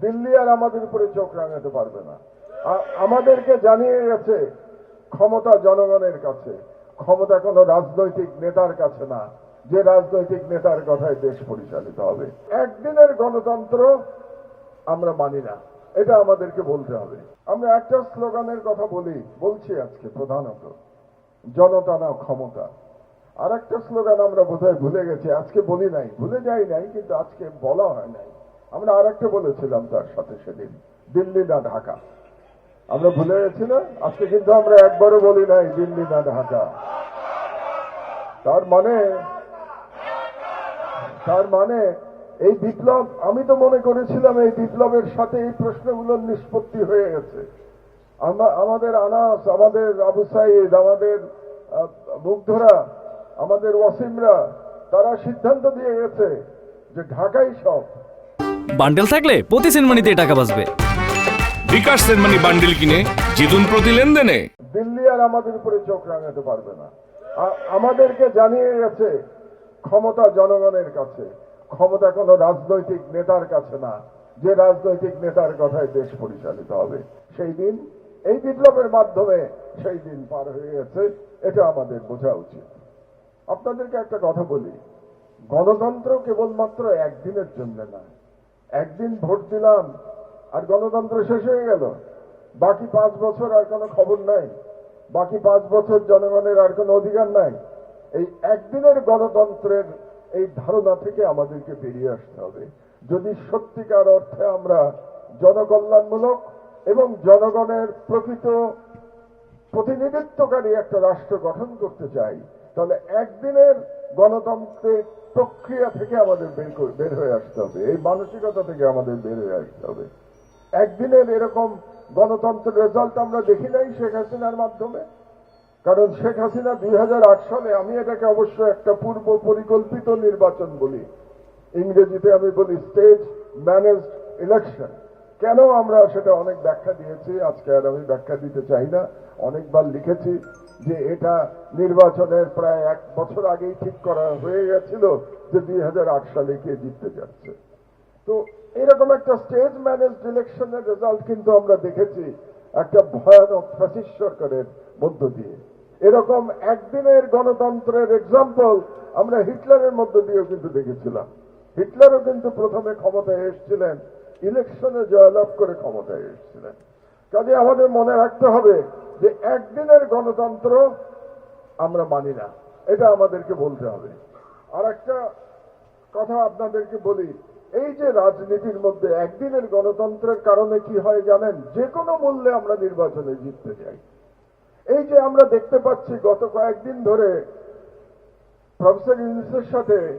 দিল্লি আর আমাদের উপরে চোখ রাঙাতে পারবে না। আমাদেরকে জানিয়ে গেছে, ক্ষমতা জনগণের কাছে। ক্ষমতা কোনো রাজনৈতিক নেতার কাছে না। যে রাজনৈতিক নেতার কথায় দেশ পরিচালিত হবে। একদিনের গণতন্ত্র আমরা মানি না। এটা আমাদেরকে বলতে হবে। আমরা একটা স্লোগানের কথা বলি, বলছি আজকে প্রধানত, জনতা না ক্ষমতা। আর একটা স্লোগান আমরা বোধহয় ভুলে গেছি। আজকে বলি নাই। ভুলে যাই নাই, কিন্তু আজকে বলা হয় নাই। আমরা আর একটা বলেছিলাম তার সাথে সেদিন, দিল্লি না ঢাকা। আমরা ভুলে গেছি না? আজকে কিন্তু আমরা একবারও বলি নাই, দিল্লি না ঢাকা। তার মানে তার মানে এই বিপ্লব, আমি তো মনে করেছিলাম এই বিপ্লবের সাথে এই প্রশ্নগুলোর নিষ্পত্তি হয়ে গেছে। আমা- আমাদের আনাস, আমাদের আবু সাইদ, আমাদের মুগ্ধরা, আমাদের ওয়াসিমরা, তারা সিদ্ধান্ত দিয়ে গেছে যে ঢাকাই সব। বান্ডেল থাকলে প্রতি সেনমানিতে টাকা বাঁচবে। বিকাশ সেনমানি বান্ডিল কিনে জিতুন প্রতি লেনদেনে। দিল্লি আর আমাদের উপরে চোখ রাঙাতে পারবে না। আমাদেরকে জানিয়ে গেছে ক্ষমতা জনগণের কাছে। ক্ষমতা কোনো রাজনৈতিক নেতার কাছে না। যে রাজনৈতিক নেতার কথায় দেশ পরিচালিত হবে। সেই দিন এই বিপ্লবের মাধ্যমে সেই দিন পার হয়ে গেছে। এটা আমাদের বোঝা উচিত। আপনাদেরকে একটা কথা বলি। গণতন্ত্র কেবলমাত্র একদিনের জন্য নয়। একদিন ভোট দিলাম আর গণতন্ত্র শেষ হয়ে গেল। বাকি পাঁচ বছর আর কোনো খবর নাই। বাকি পাঁচ বছর জনগণের আর কোনো অধিকার নাই। এই একদিনের গণতন্ত্রের এই ধারণা থেকে আমাদেরকে বেরিয়ে আসতে হবে। যদি সত্যিকার অর্থে আমরা জনকল্যাণমূলক এবং জনগণের প্রকৃত প্রতিনিধিত্বকারী একটা রাষ্ট্র গঠন করতে চাই, তাহলে একদিনের গণতান্ত্রিক প্রক্রিয়া থেকে আমাদের বের বের হয়ে আসতে হবে। এই মানসিকতা থেকে আমাদের বের হয়ে আসতে হবে। একদিনের এরকম গণতন্ত্রের রেজাল্ট আমরা দেখি নাই শেখ হাসিনার মাধ্যমে। কারণ শেখ হাসিনা দুই হাজার আট সালে, আমি এটাকে অবশ্য একটা পূর্ব পরিকল্পিত নির্বাচন বলি। ইংরেজিতে আমি বলি স্টেজ ম্যানেজড ইলেকশন কেন আমরা সেটা অনেক ব্যাখ্যা দিয়েছি? আজকে আর আমি ব্যাখ্যা দিতে চাই না। অনেকবার লিখেছি যে এটা নির্বাচনের প্রায় এক বছর আগেই ঠিক করা হয়ে গেছিল যে দুই হাজার আট সালে কে জিততে যাচ্ছে। তো এরকম একটা স্টেজ ম্যানেজড ইলেকশনের রেজাল্ট কিন্তু আমরা দেখেছি একটা ভয়ানক ফ্যাসিস্ট সরকারের মধ্য দিয়ে। এরকম একদিনের গণতন্ত্রের এক্সাম্পল আমরা হিটলারের মধ্য দিয়েও কিন্তু দেখেছিলাম। হিটলারও কিন্তু প্রথমে ক্ষমতায় এসেছিলেন ইলেকশনে জয়লাভ করে ক্ষমতায় এসেছিলেন। কাজে আমাদের মনে রাখতে হবে যে একদিনের গণতন্ত্র আমরা মানি না। এটা আমাদেরকে বলতে হবে। আর একটা কথা আপনাদেরকে বলি, এই যে রাজনীতির মধ্যে একদিনের গণতন্ত্রের কারণে কি হয় জানেন? যে কোনো মূল্যে আমরা নির্বাচনে জিততে চাই। এই যে আমরা দেখতে পাচ্ছি, গত কয়েকদিন ধরে প্রফেসর ইউনিসের সাথে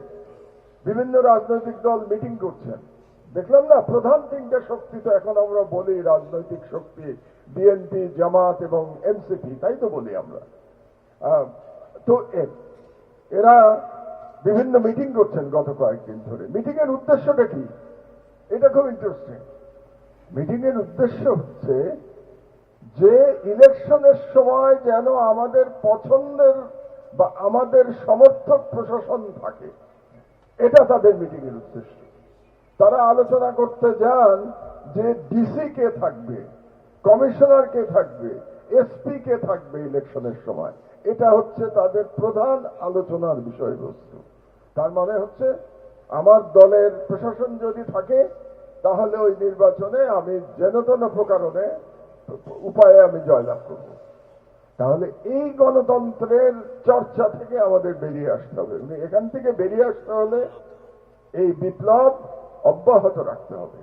বিভিন্ন রাজনৈতিক দল মিটিং করছেন। দেখলাম না, প্রধান তিনটা শক্তি তো এখন আমরা বলি রাজনৈতিক শক্তি বিএনপি জামাত এবং এনসিপি তাই তো বলি আমরা। তো এরা বিভিন্ন মিটিং করছেন গত কয়েকদিন ধরে। মিটিং এর উদ্দেশ্যটা কি? এটা খুব ইন্টারেস্টিং মিটিং এর উদ্দেশ্য হচ্ছে যে ইলেকশনের সময় যেন আমাদের পছন্দের বা আমাদের সমর্থক প্রশাসন থাকে। এটা তাদের মিটিং এর উদ্দেশ্য। তারা আলোচনা করতে যান যে ডিসি কে থাকবে, কমিশনার কে থাকবে এসপি কে থাকবে ইলেকশনের সময়, এটা হচ্ছে তাদের প্রধান আলোচনার বিষয়বস্তু। তার মানে হচ্ছে আমার দলের প্রশাসন যদি থাকে, তাহলে ওই নির্বাচনে আমি যেন তেন প্রকারণে উপায়ে আমি জয়লাভ করব। তাহলে এই গণতন্ত্রের চর্চা থেকে আমাদের বেরিয়ে আসতে হবে। মানে এখান থেকে বেরিয়ে আসতে হলে এই বিপ্লব অব্যাহত রাখতে হবে।